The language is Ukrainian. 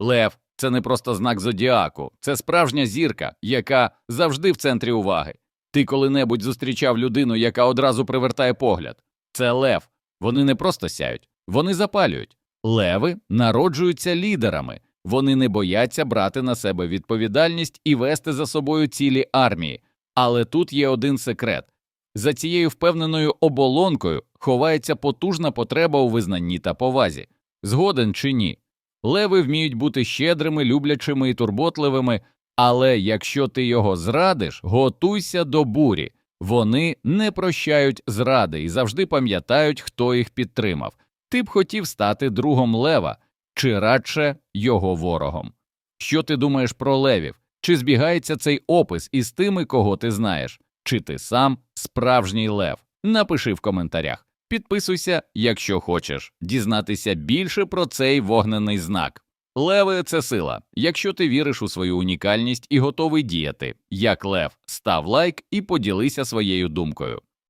Лев це не просто знак зодіаку, це справжня зірка, яка завжди в центрі уваги. Ти коли-небудь зустрічав людину, яка одразу привертає погляд. Це лев. Вони не просто сяють, вони запалюють. Леви народжуються лідерами. Вони не бояться брати на себе відповідальність і вести за собою цілі армії. Але тут є один секрет. За цією впевненою оболонкою ховається потужна потреба у визнанні та повазі. Згоден чи ні? Леви вміють бути щедрими, люблячими і турботливими, але якщо ти його зрадиш, готуйся до бурі. Вони не прощають зради і завжди пам'ятають, хто їх підтримав. Ти б хотів стати другом лева чи радше його ворогом. Що ти думаєш про левів? Чи збігається цей опис із тими, кого ти знаєш? Чи ти сам справжній лев? Напиши в коментарях. Підписуйся, якщо хочеш дізнатися більше про цей вогнений знак. Леви це сила. Якщо ти віриш у свою унікальність і готовий діяти, як лев, став лайк і поділися своєю думкою.